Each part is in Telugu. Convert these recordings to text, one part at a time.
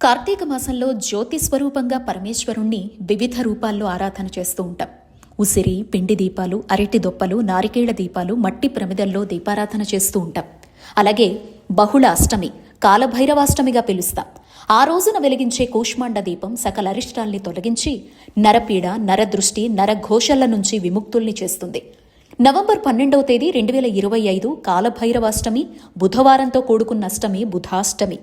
కార్తీక మాసంలో జ్యోతి స్వరూపంగా పరమేశ్వరుణ్ణి వివిధ రూపాల్లో ఆరాధన చేస్తూ ఉంటాం. ఉసిరి పిండి దీపాలు అరటి దొప్పలు నారికేళ్ళ దీపాలు మట్టి ప్రమిదల్లో దీపారాధన చేస్తూ ఉంటాం. అలాగే బహుళ అష్టమి కాలభైరవాష్టమిగా పిలుస్తాం. ఆ రోజున వెలిగించే కూష్మాండ దీపం సకల అరిష్టాల్ని తొలగించి నరపీడ నరదృష్టి నరఘోషల నుంచి విముక్తుల్ని చేస్తుంది. నవంబర్ పన్నెండవ తేదీ రెండు వేల ఇరవై ఐదు కాలభైరవాష్టమి బుధవారంతో కూడుకున్న అష్టమి బుధాష్టమి.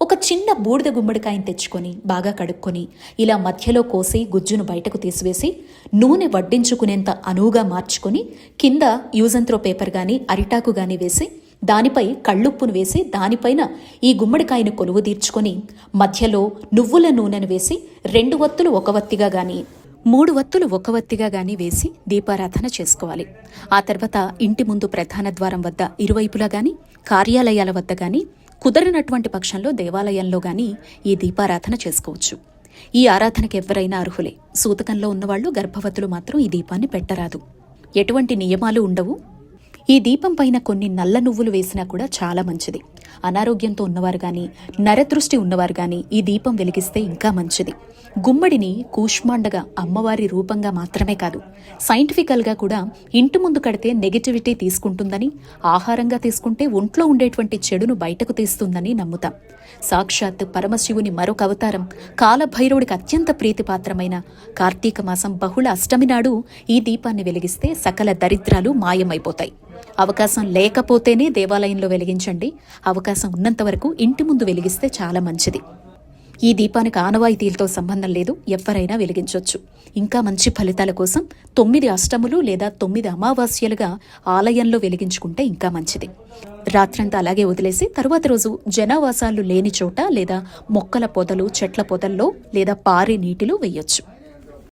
ఒక చిన్న బూడిద గుమ్మడికాయని తెచ్చుకొని బాగా కడుక్కొని ఇలా మధ్యలో కోసి గుజ్జును బయటకు తీసివేసి నూనె వడ్డించుకునేంత అనువుగా మార్చుకొని కింద యూజంత్రో పేపర్ గాని అరిటాకు గాని వేసి దానిపై కళ్ళుప్పును వేసి దానిపైన ఈ గుమ్మడికాయను కొలువు తీర్చుకొని మధ్యలో నువ్వుల నూనెను వేసి రెండు వత్తులు ఒక వత్తిగా గాని మూడు వత్తులు ఒక వత్తిగా గాని వేసి దీపారాధన చేసుకోవాలి. ఆ తర్వాత ఇంటి ముందు ప్రధాన ద్వారం వద్ద ఇరువైపులా గాని కార్యాలయాల వద్ద గాని కుదరినటువంటి పక్షంలో దేవాలయంలో గాని ఈ దీపారాధన చేసుకోవచ్చు. ఈ ఆరాధనకి ఎవరైనా అర్హులే. సూతకంలో ఉన్నవాళ్ళు గర్భవతులు మాత్రం ఈ దీపాన్ని పెట్టరాదు. ఎటువంటి నియమాలు ఉండవు. ఈ దీపం పైన కొన్ని నల్ల నువ్వులు వేసినా కూడా చాలా మంచిది. అనారోగ్యంతో ఉన్నవారు గాని నరదృష్టి ఉన్నవారు గాని ఈ దీపం వెలిగిస్తే ఇంకా మంచిది. గుమ్మడిని కూష్మాండగా అమ్మవారి రూపంగా మాత్రమే కాదు సైంటిఫికల్గా కూడా ఇంటి ముందు కడితే నెగటివిటీ తీసుకుంటుందని ఆహారంగా తీసుకుంటే ఒంట్లో ఉండేటువంటి చెడును బయటకు తీస్తుందని నమ్ముతాం. సాక్షాత్ పరమశివుని మరొక అవతారం కాలభైరవుడికి అత్యంత ప్రీతిపాత్రమైన కార్తీక మాసం బహుళ అష్టమి నాడు ఈ దీపాన్ని వెలిగిస్తే సకల దరిద్రాలు మాయమైపోతాయి. అవకాశం లేకపోతేనే దేవాలయంలో వెలిగించండి. అవకాశం ఉన్నంత వరకు ఇంటి ముందు వెలిగిస్తే చాలా మంచిది. ఈ దీపానికి ఆనవాయితీలతో సంబంధం లేదు. ఎవరైనా వెలిగించవచ్చు ఇంకా మంచి ఫలితాల కోసం తొమ్మిది అష్టములు లేదా తొమ్మిది అమావాస్యలుగా ఆలయంలో వెలిగించుకుంటే ఇంకా మంచిది. రాత్రంతా అలాగే వదిలేసి తరువాత రోజు జనావాసాలు లేని చోట లేదా మొక్కల పొదలు చెట్ల పొదల్లో లేదా పారే నీటిలో వేయొచ్చు.